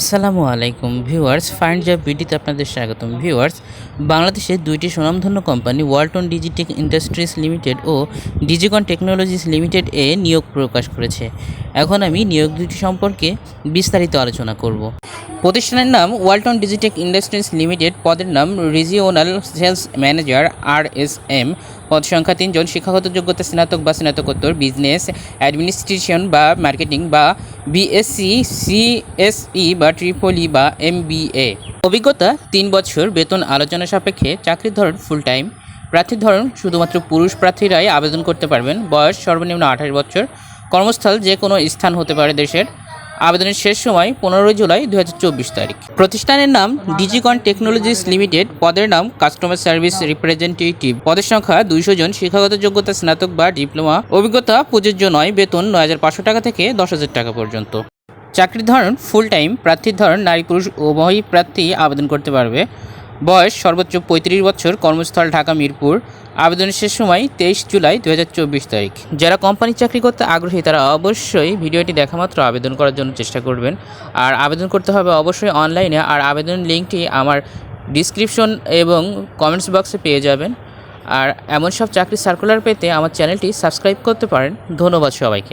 আসসালামু আলাইকুম viewers find job ভিডিওতে আপনাদের স্বাগতম। ভিউয়ার্স, বাংলাদেশের দুইটি সুনামধন্য company Walton Digitech industries limited ও ডিজিকন টেকনোলজিস লিমিটেড এ নিয়োগ প্রকাশ করেছে। এখন আমি নিয়োগ দুটি সম্পর্কে বিস্তারিত আলোচনা করব। প্রতিষ্ঠানের নাম ওয়ালটন ডিজিটেক ইন্ডাস্ট্রিজ লিমিটেড, পদের নাম regional sales manager R S M পদ সংখ্যা তিনজন শিক্ষাগত যোগ্যতা, স্নাতক বা স্নাতকোত্তর বিজনেস অ্যাডমিনিস্ট্রেশন বা মার্কেটিং বা বিএসসি সিএসই বা ট্রিপলি বা এমবিএ অভিজ্ঞতা, তিন বছর বেতন আলোচনা সাপেক্ষে চাকরির ধরন ফুল টাইম প্রার্থীর ধরন, শুধুমাত্র পুরুষ প্রার্থীরাই আবেদন করতে পারবেন। বয়স সর্বনিম্ন আঠাশ বছর। কর্মস্থল যে কোনো স্থান হতে পারে দেশের। আবেদনের শেষ সময় পনেরোই জুলাই দু হাজার চব্বিশ তারিখ। প্রতিষ্ঠানের নাম ডিজিকন টেকনোলজিস লিমিটেড। পদের নাম কাস্টমার সার্ভিস রিপ্রেজেন্টেটিভ। পদের সংখ্যা দুইশো জন। শিক্ষাগত যোগ্যতা স্নাতক বা ডিপ্লোমা। অভিজ্ঞতা প্রযোজ্য নয়, বেতন নয় হাজার পাঁচশো টাকা থেকে দশ হাজার টাকা পর্যন্ত। চাকরির ধরন ফুল টাইম প্রার্থীর ধরন নারী, পুরুষ, উভয়ই প্রার্থী আবেদন করতে পারবে। বয়স সর্বোচ্চ পঁয়ত্রিশ বছর, কর্মস্থল ঢাকা মিরপুর। আবেদনের শেষ সময় তেইশ জুলাই দু হাজার চব্বিশ তারিখ। যারা কোম্পানির চাকরি করতে আগ্রহী, তারা অবশ্যই ভিডিওটি দেখা মাত্র আবেদন করার জন্য চেষ্টা করবেন। আর আবেদন করতে হবে অবশ্যই অনলাইনে, আর আবেদন লিঙ্কটি আমার ডিসক্রিপশন এবং কমেন্টস বক্সে পেয়ে যাবেন। আর এমন সব চাকরির সার্কুলার পেতে আমার চ্যানেলটি সাবস্ক্রাইব করতে পারেন। ধন্যবাদ সবাইকে।